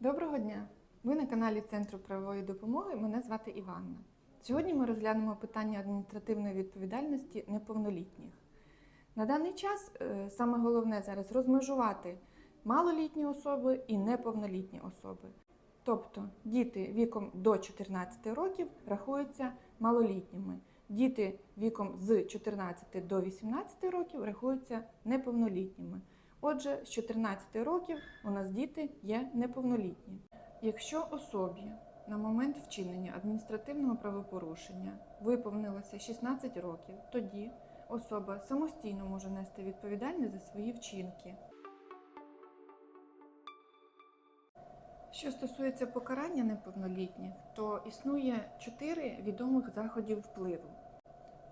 Доброго дня! Ви на каналі Центру правової допомоги. Мене звати Іванна. Сьогодні ми розглянемо питання адміністративної відповідальності неповнолітніх. На даний час е, саме головне зараз розмежувати малолітні особи і неповнолітні особи. Тобто діти віком до 14 років рахуються малолітніми. Діти віком з 14 до 18 років рахуються неповнолітніми. Отже, з 14 років у нас діти є неповнолітні. Якщо особі на момент вчинення адміністративного правопорушення виповнилося 16 років, тоді особа самостійно може нести відповідальність за свої вчинки. Що стосується покарання неповнолітніх, то існує чотири відомих заходів впливу.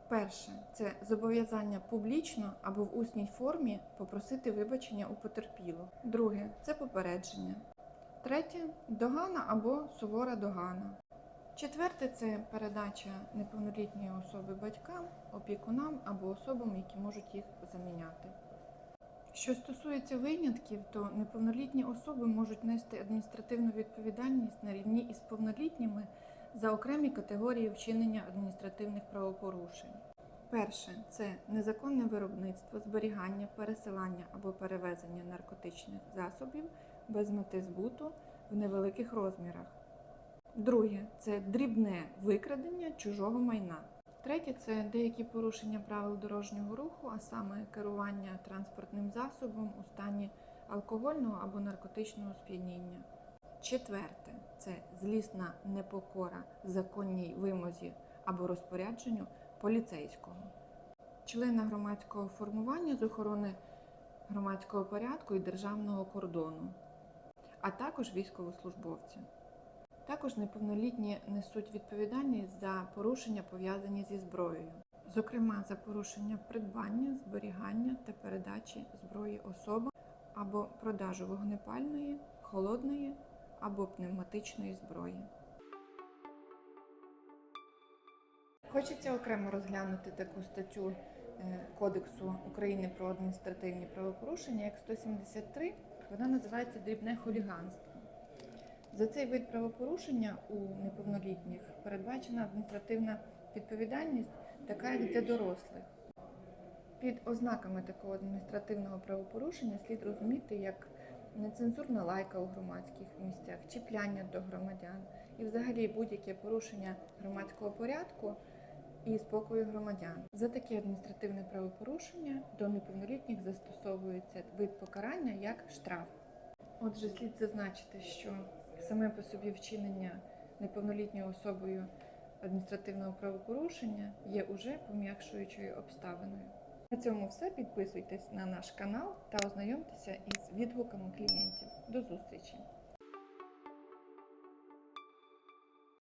Перше це зобов'язання публічно або в усній формі попросити вибачення у потерпілого. Друге це попередження. Третє догана або сувора догана. Четверте це передача неповнолітньої особи батькам, опікунам або особам, які можуть їх заміняти. Що стосується винятків, то неповнолітні особи можуть нести адміністративну відповідальність на рівні із повнолітніми за окремі категорії вчинення адміністративних правопорушень. Перше це незаконне виробництво, зберігання, пересилання або перевезення наркотичних засобів без мети збуту в невеликих розмірах. Друге це дрібне викрадення чужого майна. Третє це деякі порушення правил дорожнього руху, а саме керування транспортним засобом у стані алкогольного або наркотичного сп'яніння. Четверте. Це злісна непокора законній вимозі або розпорядженню поліцейського, члена громадського формування з охорони громадського порядку і державного кордону, а також військовослужбовця. Також неповнолітні несуть відповідальність за порушення, пов'язані зі зброєю, зокрема за порушення придбання, зберігання та передачі зброї особам або продажу вогнепальної, холодної або пневматичної зброї. Хочеться окремо розглянути таку статтю е, Кодексу України про адміністративні правопорушення, як 173. Вона називається дрібне хуліганство. За цей вид правопорушення у неповнолітніх передбачена адміністративна відповідальність, така як для дорослих. Під ознаками такого адміністративного правопорушення слід розуміти як нецензурна лайка у громадських місцях, чіпляння до громадян і взагалі будь-яке порушення громадського порядку і спокою громадян. За таке адміністративне правопорушення до неповнолітніх застосовується вид покарання як штраф. Отже, слід зазначити, що саме по собі вчинення неповнолітньою особою адміністративного правопорушення є уже пом'якшуючою обставиною. На цьому все. Підписуйтесь на наш канал та ознайомтеся із відгуками клієнтів. До зустрічі!